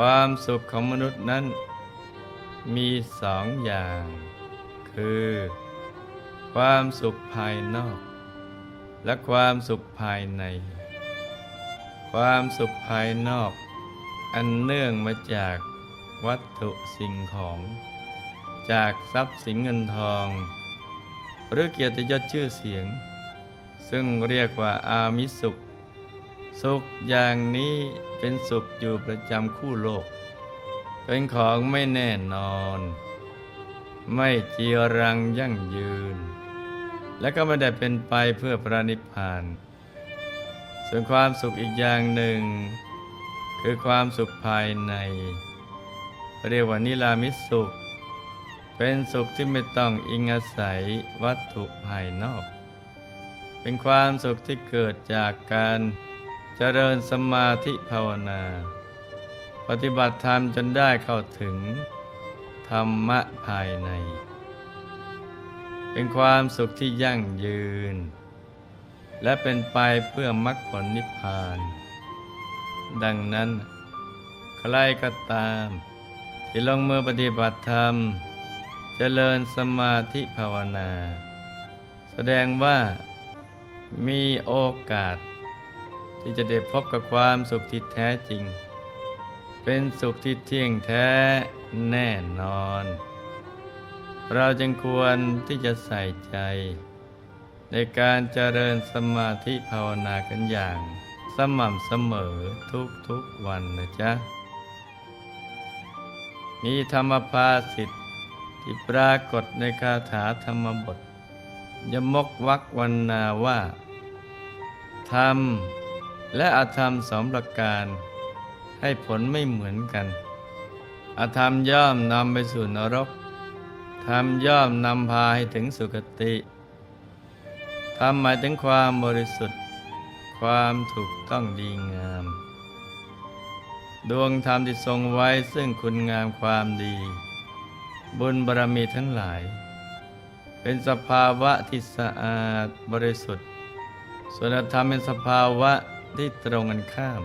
ความสุขของมนุษย์นั้น มีสองอย่าง คือ ความสุขภายนอก และความสุขภายใน ความสุขภายนอก อันเนื่องมาจากวัตถุสิ่งของ จากทรัพย์สินเงินทอง หรือเกียรติยศชื่อเสียง ซึ่งเรียกว่าอามิสุข สุขอย่างนี้เป็นสุขอยู่ประจำคู่โลก เป็นของไม่แน่นอน ไม่จีรังยั่งยืน และก็ไม่ได้เป็นไปเพื่อพระนิพพาน ส่วนความสุขอีกอย่างหนึ่ง คือความสุขภายใน เรียกว่านิรามิสุข เป็นสุขที่ไม่ต้องอิงอาศัยวัตถุภายนอก เป็นความสุขที่เกิดจากการ เจริญสมาธิภาวนา ปฏิบัติธรรมจนได้เข้าถึง ธรรมะภายใน เป็นความสุขที่ยั่งยืน และเป็นไปเพื่อมรรคผลนิพพาน ดังนั้น ใครก็ตาม ที่ลงมือปฏิบัติธรรม เจริญสมาธิภาวนา แสดงว่ามีโอกาส ที่จะได้พบกับความสุขที่แท้จริง เป็นสุขที่เที่ยงแท้แน่นอน เราจึงควรที่จะใส่ใจ ในการเจริญสมาธิภาวนากันอย่างสม่ำเสมอทุกๆวันนะจ๊ะ มีธรรมภาสิทธิ์ที่ปรากฏในคาถาธรรมบทยมกวักวันนาว่าธรรม และอธรรมสองประการ ให้ผลไม่เหมือนกันอธรรมย่อมนำไปสู่นรก ธรรมย่อมนำพาให้ถึงสุคติ ธรรมหมายถึงความบริสุทธิ์ ความถูกต้องดีงาม ดวงธรรมที่ทรงไว้ซึ่งคุณงามความดี บุญบารมีทั้งหลาย เป็นสภาวะที่สะอาดบริสุทธิ์ส่วนธรรมเป็นสภาวะ ที่ตรงกันข้าม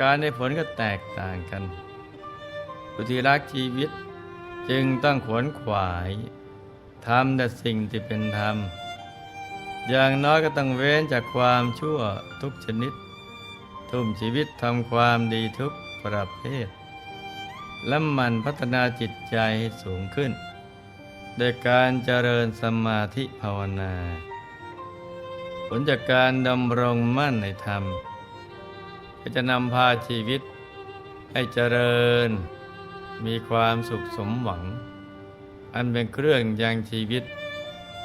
การได้ผลก็แตกต่างกันผู้ที่รักชีวิตจึงต้องขวนขวายทำแต่สิ่งที่เป็นธรรม อย่างน้อยก็ต้องเว้นจากความชั่วทุกชนิด ทุ่มชีวิตทำความดีทุกประเภท และมันพัฒนาจิตใจให้สูงขึ้น โดยการเจริญสมาธิภาวนา ลจากการดำรงมั่นในธรรม ก็จะนำพาชีวิตให้เจริญ มีความสุขสมหวัง อันเป็นเครื่องยังชีวิต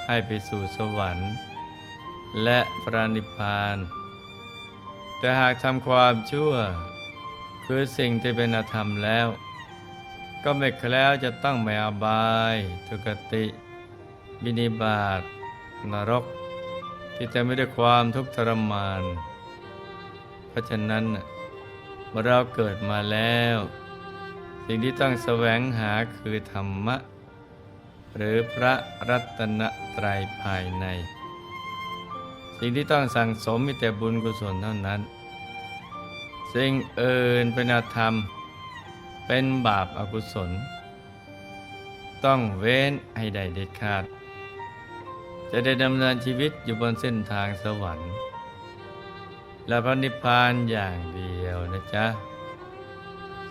ให้ไปสู่สวรรค์ และพระนิพพาน แต่หากทำความชั่ว คือสิ่งที่เป็นอธรรมแล้ว ก็ไม่แคล้วจะต้องไม่อบาย ทุกติ บินิบาตนรก ที่จะไม่ได้วยความทุกข์ทรมาน เพราะฉะนั้นเมื่อเราเกิดมาแล้ว สิ่งที่ต้องแสวงหาคือธรรมะ หรือพระรัตนตรัยภายใน สิ่งที่ต้องสั่งสมมีแต่บุญกุศลเท่านั้น สิ่งเอื่นเป็นอธรรม เป็นบาปอากุศล ต้องเว้นให้ได้เด็ดขาด จะได้ดำเนินชีวิตอยู่บนเส้นทางสวรรค์ และพระนิพพานอย่างเดียวนะจ๊ะ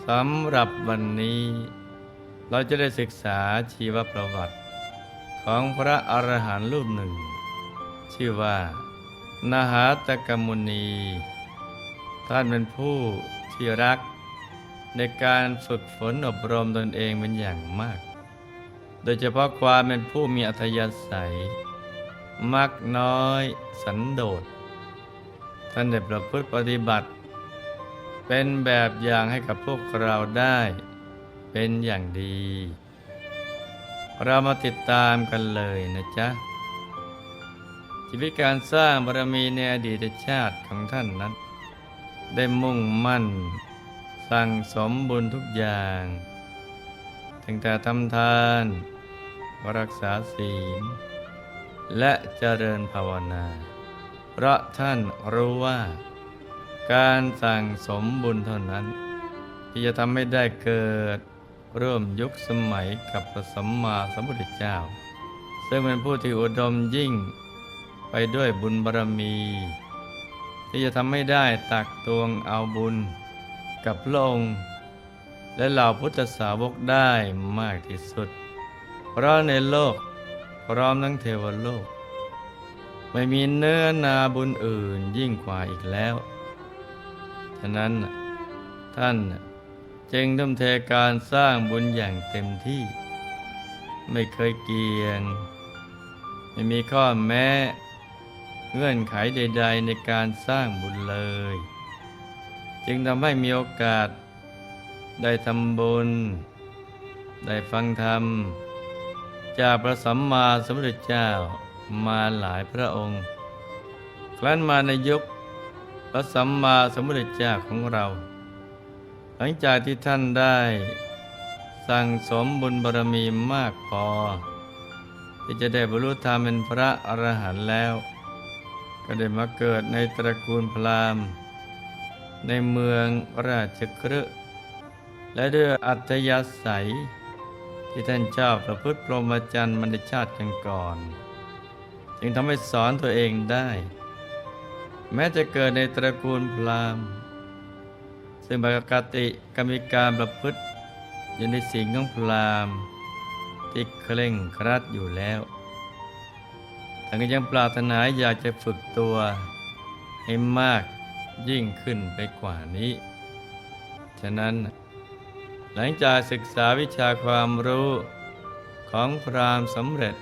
สำหรับวันนี้ เราจะได้ศึกษาชีวประวัติ ของพระอรหันต์รูปหนึ่ง ชื่อว่า นาหาตกมุนี ท่านเป็นผู้ที่รัก ในการฝึกฝนอบรมตนเองเป็นอย่างมาก โดยเฉพาะความเป็นผู้มีอัธยาศัย มักน้อยสันโดษ ท่านได้ประพฤติปฏิบัติ เป็นแบบอย่างให้กับพวกเราได้เป็นอย่างดี เรามาติดตามกันเลยนะจ๊ะ ชีวิตการสร้างบารมีในอดีตชาติของท่านนั้น ได้มุ่งมั่น สั่งสมบุญทุกอย่างตั้งแต่ทำทาน รักษาศีล และเจริญภาวนา เพราะท่านรู้ว่า การสั่งสมบุญเท่านั้น ที่จะทำให้ได้เกิดร่วมยุคสมัยกับพระสัมมาสัมพุทธเจ้า ซึ่งเป็นผู้ที่อุดมยิ่งไปด้วยบุญบารมี ที่จะทำให้ได้ตักตวงเอาบุญกับพระองค์และเหล่าพุทธสาวกได้มากที่สุด เพราะในโลก พร้อมทั้งเทวโลก ไม่มีเนื้อนาบุญอื่นยิ่งกว่าอีกแล้ว ฉะนั้นท่านจึงทุ่มเทการสร้างบุญอย่างเต็มที่ ไม่เคยเกียง ไม่มีข้อแม้เงื่อนไขใด ๆ ในการสร้างบุญเลย จึงทำให้มีโอกาส ได้ทำบุญ ได้ฟังธรรม จากพระสัมมาสัมพุทธเจ้ามาหลายพระองค์ ครั้นมาในยุคพระสัมมาสัมพุทธเจ้าของเรา หลังจากที่ท่านได้สั่งสมบุญบารมีมากพอ ที่จะได้บรรลุธรรมเป็นพระอรหันต์แล้ว ก็ได้มาเกิดในตระกูลพราหมณ์ ในเมืองราชคฤห์และด้วยอัธยาศัย ที่ท่านเจ้าประพฤติพรหมจรรย์มันในชาติกันก่อน จึงทำให้สอนตัวเองได้ แม้จะเกิดในตระกูลพราหมณ์ ซึ่งปกติก็มีการประพฤติอยู่ในสิ่งของพราหมณ์ที่เคร่งครัดอยู่แล้วแต่ก็ยังปรารถนาอยากจะฝึกตัวให้มากยิ่งขึ้นไปกว่านี้ ฉะนั้น หลังจากศึกษาวิชาความรู้ของพราหมณ์สำเร็จ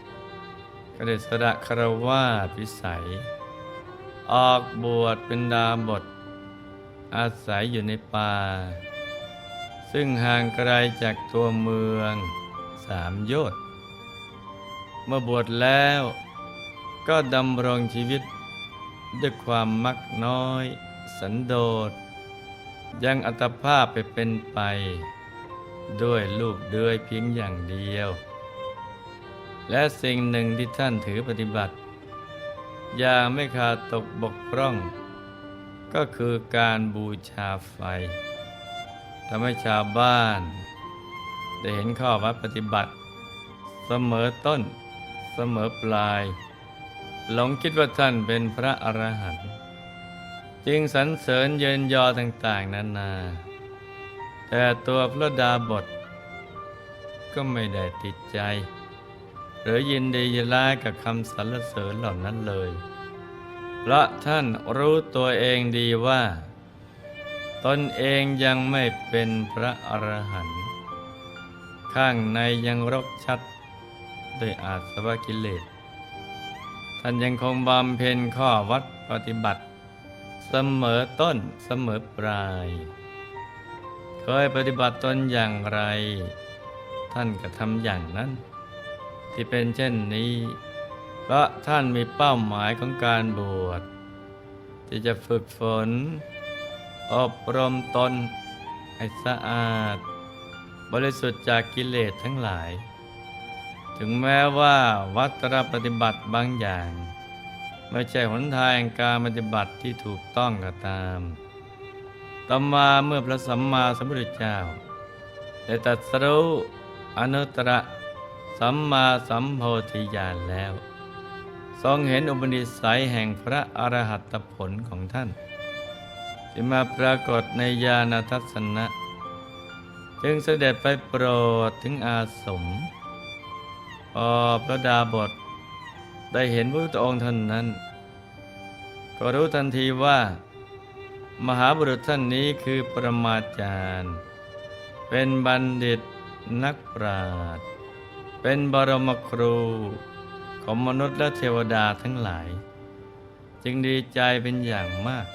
ก็ได้สละคารวาสวิสัย ออกบวชเป็นดาบท อาศัยอยู่ในป่า ซึ่งห่างไกลจากตัวเมืองสามโยชน์เมื่อบวชแล้วก็ดำรงชีวิตด้วยความมักน้อย สันโดษยังอัตภาพไปเป็นไป ด้วยลูกเดือยเพียงอย่างเดียว และสิ่งหนึ่งที่ท่านถือปฏิบัติ อย่างไม่ขาดตกบกพร่อง ก็คือการบูชาไฟทำให้ชาวบ้าน ได้เห็นข้อวัดปฏิบัติ เสมอต้น เสมอปลาย หลงคิดว่าท่านเป็นพระอรหันต์จึงสรรเสริญเยินยอต่าง ๆ นานา แต่ตัวพระดาบท ก็ไม่ได้ติดใจ หรือยินดียินร้ายกับคำสรรเสริญเหล่านั้นเลย เพราะท่านรู้ตัวเองดีว่า ตนเองยังไม่เป็นพระอรหันต์ข้างในยังรกชัดด้วยอาสวะกิเลส ท่านยังคงบำเพ็ญข้อวัดปฏิบัติ เสมอต้นเสมอปลาย เคยปฏิบัติตนอย่างไร ท่านก็ทำอย่างนั้น ที่เป็นเช่นนี้ เพราะท่านมีเป้าหมายของการบวชที่จะฝึกฝน อบรมตน ให้สะอาด บริสุทธิ์จากกิเลสทั้งหลาย ถึงแม้ว่าวัตรปฏิบัติบางอย่าง ไม่ใช่หนทางแห่งการปฏิบัติที่ถูกต้องก็ตาม ต่อมาเมื่อพระสัมมาสัมพุทธเจ้า ได้ตรัสรู้อนุตตรสัมมาสัมโพธิญาณแล้ว ทรงเห็นอุปนิสัยแห่งพระอรหัตผลของท่านที่มาปรากฏในญาณทัศนะ จึงเสด็จไปโปรดถึงอาสมพอพระดาบทได้เห็นพระพุทธองค์ท่านนั้น ก็รู้ทันทีว่า มหาบุรุษท่านนี้คือประมาจารย์ เป็นบัณฑิตนักปราชญ์เป็นบรมครู ของมนุษย์และเทวดาทั้งหลาย จึงดีใจเป็นอย่างมาก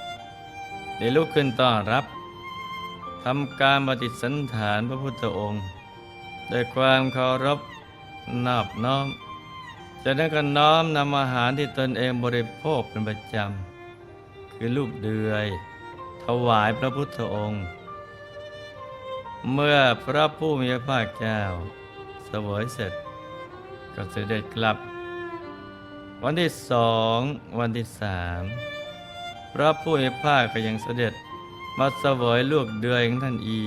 ได้ลุกขึ้นต้อนรับทำการปฏิสันฐานพระพุทธองค์ด้วยความเคารพนอบน้อมจากนั้นก็น้อมนำอาหารที่ตนเองบริโภคเป็นประจำ คือลูกเดือย วายพระพุทธองค์ เมื่อพระผู้มีพระภาคเจ้าเสวยเสร็จ ก็เสด็จกลับ วันที่สองวันที่สามพระผู้มีพระภาคก็ยังเสด็จมาเสวยลูกเดือยของท่านอี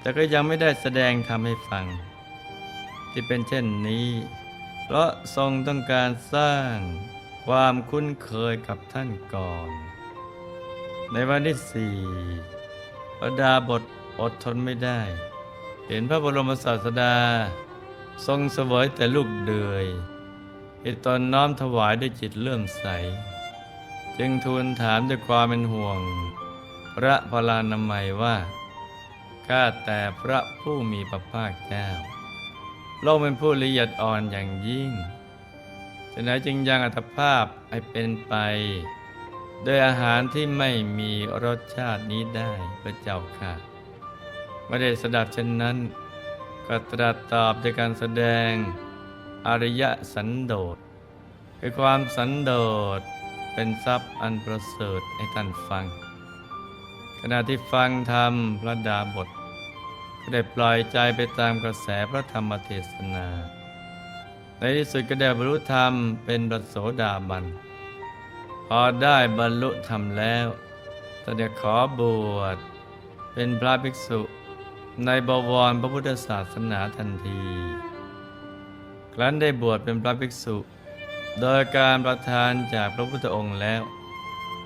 แต่ก็ยังไม่ได้แสดงทำให้ฟัง ที่เป็นเช่นนี้ เพราะทรงต้องการสร้างความคุ้นเคยกับท่านก่อน ในวันที่สี่พระดาบทอดทนไม่ได้ เห็นพระบรมศาสดา ทรงเสวยแต่ลูกเดือยที่ตนน้อมถวายด้วยจิตเลื่อมใส จึงทูลถามด้วยความเป็นห่วง พระพลานามัยว่า ข้าแต่พระผู้มีพระภาคเจ้าโลกเป็นผู้ละเอียดอ่อนอย่างยิ่งฉะนั้นจึงยังอัตภาพให้เป็นไป โดยอาหารที่ไม่มีรสชาตินี้ได้พระเจ้าค่ะไม่ได้สดับเช่นนั้น ก็ตรัสตอบด้วยการแสดง อริยสันโดษคือความสันโดษเป็นทรัพย์อันประเสริฐให้ท่านฟัง ขณะที่ฟังธรรมพระดาบท ก็ได้ปล่อยใจไปตามกระแสพระธรรมเทศนา ในที่สุดก็ได้บรรลุธรรมเป็นพระโสดาบัน พอได้บรรลุธรรมแล้วก็ได้ขอบวชเป็นพระภิกษุในบวรพระพุทธศาสนาทันที ครั้นได้บวชเป็นพระภิกษุ โดยการประทานจากพระพุทธองค์แล้ว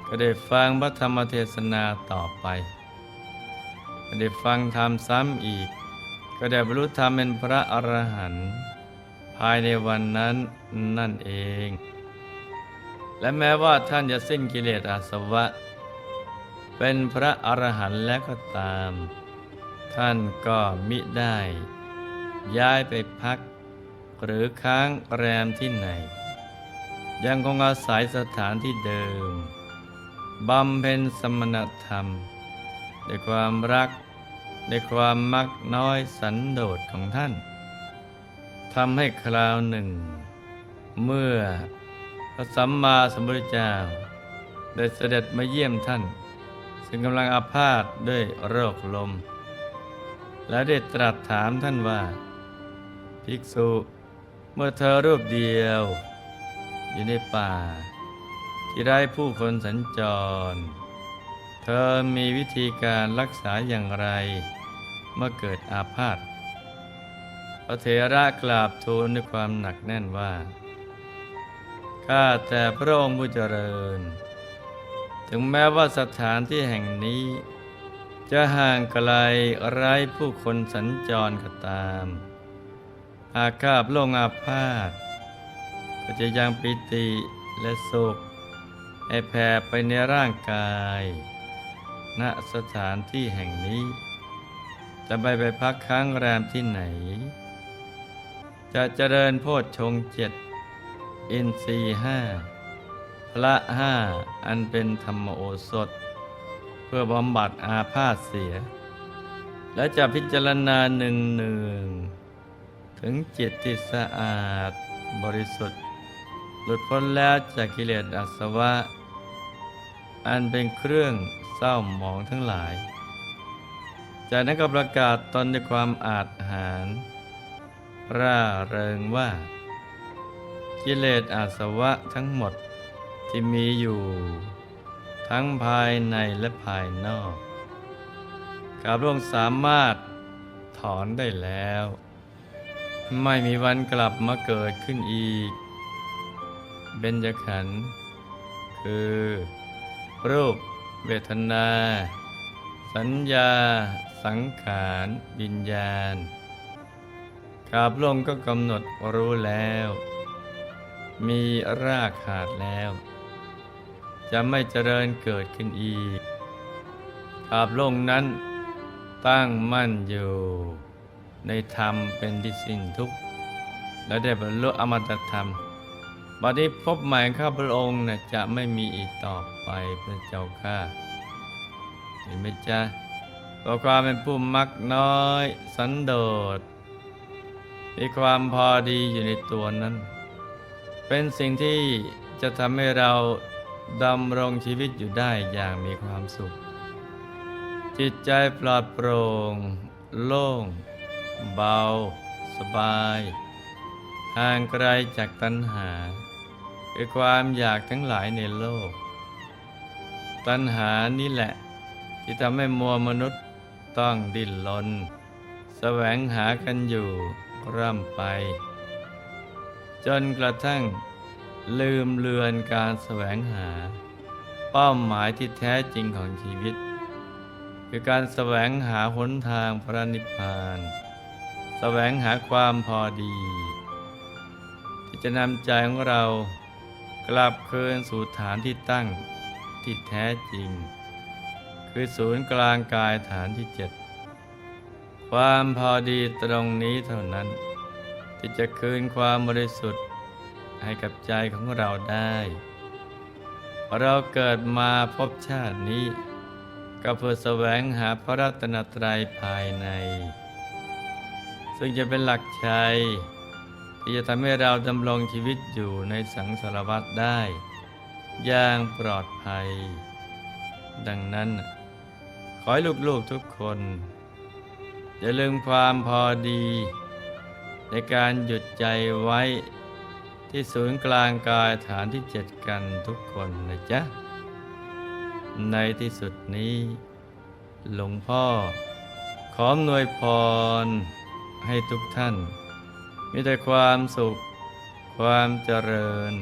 ก็ได้ฟังพระธรรมเทศนาต่อไปก็ได้ฟังธรรมซ้ำอีก ก็ได้บรรลุธรรมเป็นพระอรหันต์ภายในวันนั้นนั่นเอง และแม้ว่าท่านจะสิ้นกิเลสอาสวะ เป็นพระอรหันต์แล้วก็ตาม ท่านก็มิได้ ย้ายไปพัก หรือค้างแรมที่ไหน ยังคงอาศัยสถานที่เดิมบำเพ็ญสมณธรรมด้วยความรักในความมักน้อยสันโดษของท่านทำให้คราวหนึ่ง เมื่อ พระสัมมาสัมพุทธเจ้า ได้เสด็จมาเยี่ยมท่าน ซึ่งกำลังอาพาธด้วยโรคลม และได้ตรัสถามท่านว่า ภิกษุเมื่อเธอรูปเดียว อยู่ในป่า ที่ไร้ผู้คนสัญจร เธอมีวิธีการรักษาอย่างไร เมื่อเกิดอาพาธพระเถระกราบทูลด้วยความหนักแน่นว่า ข้าแต่พระองค์ผู้เจริญ ถึงแม้ว่าสถานที่แห่งนี้ จะห่างไกลไร้ผู้คนสัญจรก็ตามหากาพระองอาพาธก็จะยังปิติและสุขให้แผ่ไปในร่างกาย ณสถานที่แห่งนี้ จะไปไปพักค้างแรมที่ไหน จะเจริญโพชฌงเจ็ด อินทรีห้าพระห้าอันเป็นธรรมโอสถ เพื่อบำบัดอาพาธเสีย และจะพิจารณาหนึ่งหนึ่งถึงจิตที่สะอาดบริสุทธิ์ หลุดพ้นแล้วจากกิเลสอาสวะ อันเป็นเครื่องเศร้าหมองทั้งหลาย จากนั้นก็ประกาศตนด้วยความอาจหารร่าเริงว่า กิเลสอาสวะทั้งหมดที่มีอยู่ ทั้งภายในและภายนอกกาบลวงสามารถถอนได้แล้ว ไม่มีวันกลับมาเกิดขึ้นอีก เบญจขันธ์คือ รูป เวทนา สัญญา สังขารวิญญาณกาบลงก็กำหนดรู้แล้ว มีรากขาดแล้ว จะไม่เจริญเกิดขึ้นอีกกาบลงนั้น ตั้งมั่นอยู่ ในธรรมเป็นที่สิ้นทุกข์และได้บรรลุอมตะธรรมบัดนี้พบใหม่ข้าพระองค์นะจะไม่มีอีกต่อไปพระเจ้าข้าเห็นไหมจ๊ะเพราะความเป็นผู้มักน้อย สันโดษมีความพอดีอยู่ในตัวนั้น เป็นสิ่งที่จะทำให้เราดำรงชีวิตอยู่ได้อย่างมีความสุข จิตใจปลอดโปร่ง โล่ง เบา สบายห่างไกลจากตัณหาคือความอยากทั้งหลายในโลก ตัณหานี่แหละ ที่ทำให้มัวมนุษย์ต้องดิ้นรนแสวงหากันอยู่ร่ำไป จนกระทั่งลืมเลือนการแสวงหา เป้าหมายที่แท้จริงของชีวิต คือการแสวงหาหนทางพระนิพพานแสวงหาความพอดี ที่จะนำใจของเรากลับคืนสู่ฐานที่ตั้งที่แท้จริง คือศูนย์กลางกายฐานที่เจ็ดความพอดีตรงนี้เท่านั้น ที่จะคืนความบริสุทธิ์ให้กับใจของเราได้ เราเกิดมาพบชาตินี้ ก็เพื่อแสวงหาพระรัตนตรัยภายใน ซึ่งจะเป็นหลักชัย ที่จะทำให้เราดำรงชีวิตอยู่ในสังสารวัฏได้ อย่างปลอดภัย ดังนั้น ขอให้ลูกๆทุกคนอย่าลืมความพอดี ในการหยุดใจไว้ที่ศูนย์กลางกายฐานที่เจ็ดกันทุกคนนะจ๊ะ ในที่สุดนี้ หลวงพ่อ ขออนวยพร ให้ทุกท่าน มีแต่ความสุข ความเจริญ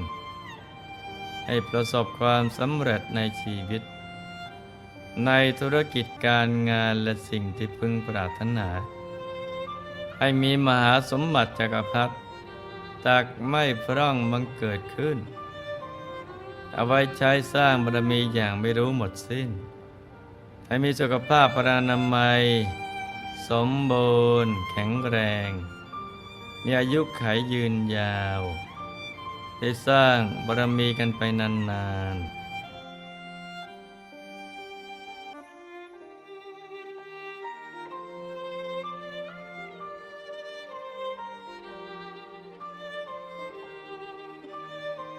ให้ประสบความสำเร็จในชีวิต ในธุรกิจการงานและสิ่งที่พึงปรารถนา ให้มีมหาสมบัติจักรพรรดิตักไม่พร่องบังเกิดขึ้น เอาไว้ใช้สร้างบารมีอย่างไม่รู้หมดสิ้น ให้มีสุขภาพปรานามัย สมบูรณ์แข็งแรง มีอายุขัยยืนยาว ได้สร้างบารมีกันไปนานๆ